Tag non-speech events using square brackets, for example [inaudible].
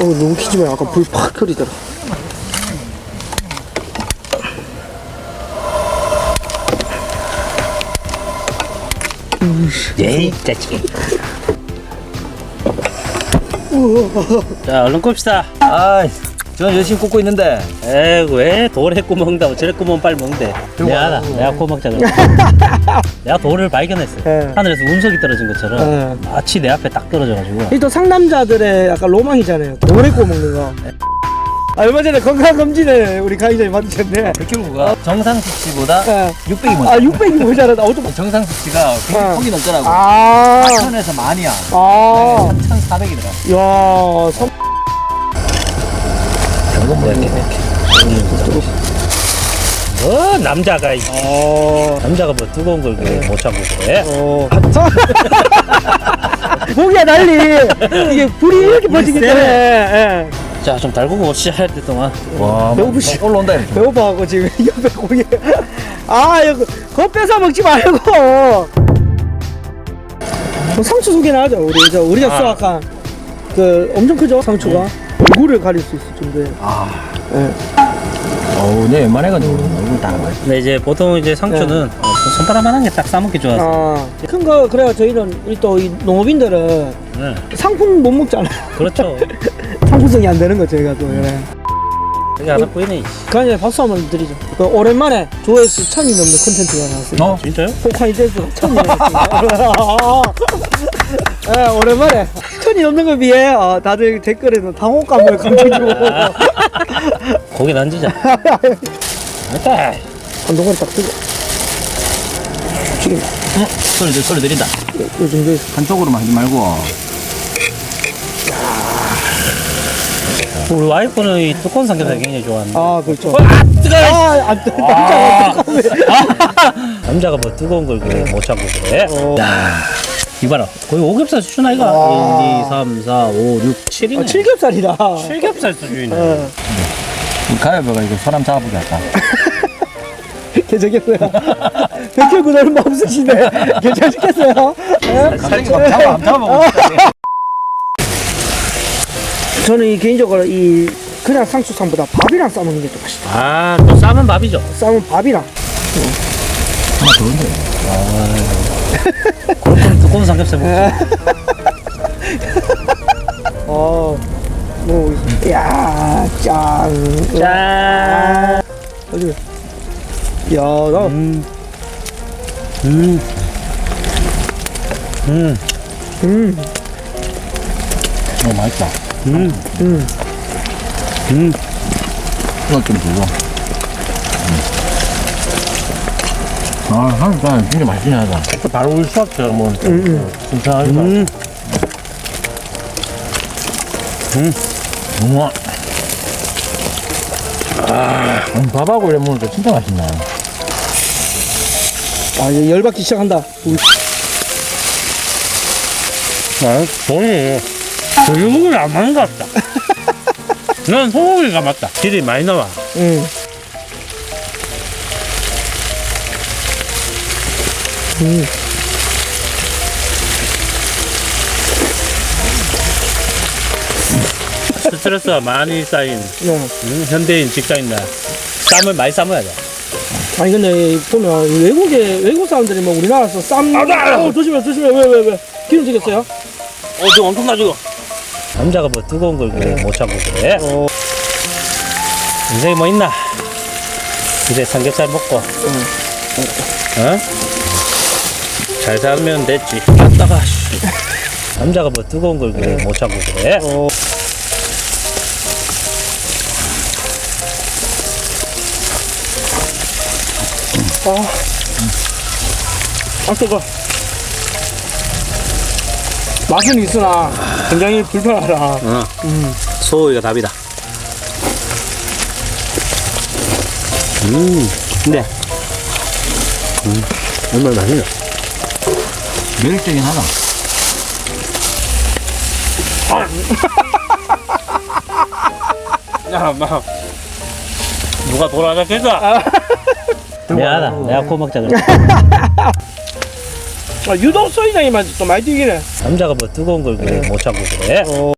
어, 너무 키지 마. 아까 불팍 켜리더라. 에이 짜치 자 얼른 굽시다 아, 저는 열심히 굽고 있는데. 에이 왜 돌에 구멍다고 저래 구멍 빨리 먹는데 미안하다 내가 구멍 작을 [laughs] 내가 돌을 발견했어 예. 하늘에서 운석이 떨어진 것처럼 예. 마치 내 앞에 딱 떨어져가지고 이또 상남자들의 약간 로망이잖아요. 돌에 구워 먹는 거. 아, 얼마 전에 건강검진을 우리 강의자님 받으셨네. 백혈구가 정상 수치보다 예. 600이 먼저. 아, 600이 모자라다. 어좀 정상 수치가 100 폭이 넘더라고. 아, 4천에서 만이야. 아, 3,400이더라. 야, 섬, 이렇게 뭐 남자가 이- 어, 남자가 뭐 뜨거운 걸 그래 못 참고 그래 어. 목이야 [laughs] 난리. 이게 불이 이렇게 퍼지기 때문에. 예. 자 좀 달구고 없이 할때 동안 와, 배고프시- 막 올라온다. 이렇게. 배고파갖고 지금 [laughs] 옆에 고기. 아, 이거 거 뺏어 먹지 말고. 뭐 상추 소개나 하죠. 우리 저 우리가 아. 수확한 그 엄청 크죠 상추가 얼굴을 가릴 수 있을 정도의. 아, 예. 어우, 내 웬만해가지고 얼굴 다 나가. 근데 이제 보통 이제 상추는 어, 손바닥만한 게 딱 싸먹기 좋아서 아, 큰 거 그래야 저희는 또 이 농업인들은 네. 상품 못 먹잖아요. 그렇죠 [laughs] 상품성이 안 되는 거 저희가 또 그래. 여기 하나 보이네 그냥 박수 한번 드리죠. 그 오랜만에 조회수 천이 넘는 콘텐츠가 나왔어요. 어? 진짜요? 포카이 댄스 천이 넘었습니다. 네, [laughs] 오랜만에 천이 넘는 거 비해 어, 다들 댓글에는 당혹감을 [laughs] 감춰주고 고기 던지자 일단 한동안 딱 뜨고 지금 소리, 들- 소리 들린다. 요 한쪽으로만 하지 말고. 우리 와이프는 이 두꺼운 삼겹살 굉장히 좋아하는데 아 그렇죠. 아 뜨거워. 아안 뜨. 남자가 뜨거워. 남자가 뭐 뜨거운 걸 그래 못 참고 그래 어. 야 이봐라 거의 오겹살 수준 아이가 와. 1, 2, 3, 4, 5, 6, 7이네 아, 칠겹살이다. 칠겹살 수준이네 예. 가위바위보가 이거 사람 잡아보게 할까? [laughs] 괜찮겠어요? [laughs] 백혈 구달은 뭐 없으시네. [laughs] 괜찮겠어요? 예? 갑자기 막 잡아, 잡아보고 싶다. 저는 이 개인적으로 이 그냥 상추쌈보다 밥이랑 싸먹는 게좀 맛있다. 아또 쌈은 밥이죠 싸면 밥이랑. 하나 더운데. 그럼 두꺼운 삼겹살 먹지 [laughs] 어, 뭐, 야, 짠. 짠 어디? 야, 나, 음. 음. 음. 음, 어, 맛있다. 음. 음. 음. 이거 좀 주고. 아, 한국사 진짜 맛있긴 하다. 바로 우리 수학처럼 뭐 음, 음. 진짜 음. 우와. 아, 음, 밥하고 이래 먹으니까 진짜 맛있네. 아, 이제 열받기 시작한다. 우리 아, 돈이 돼지고기를 안 맞는 것 같다. [laughs] 난 소고기가 맞다. 질이 많이 나와. 음. 음. 스트레스 가 많이 쌓인 네. 음, 현대인 직장인들 쌈을 많이 싸먹어야 돼. 아니, 근데 보면 이 외국에, 외국 사람들이 뭐 우리나라에서 쌈, 어, 조심해, 조심해. 왜, 왜, 왜. 기름 지겠어요? 어, 지금 엄청 나지고. 남자가 뭐 뜨거운 걸 그래 못 참고 그래. 어, 인생이 뭐 있나? 이제 삼겹살 먹고, 음. 어? 잘 살면 됐지. 갔다가 씨. 남자가 뭐 뜨거운 걸 그래 못 참고 그래. 어. 아, 아 뜨거. 맛은 있으나 굉장히 불편하다. 어. 음. 소고기가 답이다. 음, 근데, 음, 정말 맛있네. 매력적인 하다. 야, 막, 누가 돌아가겠어? 미안하다. [laughs] 내가 고막자 그래. 아, 유독 소이장이 맛이 또 많이 튀기네. 남자가 뭐 뜨거운 걸 그래 못 참고 그래. 어.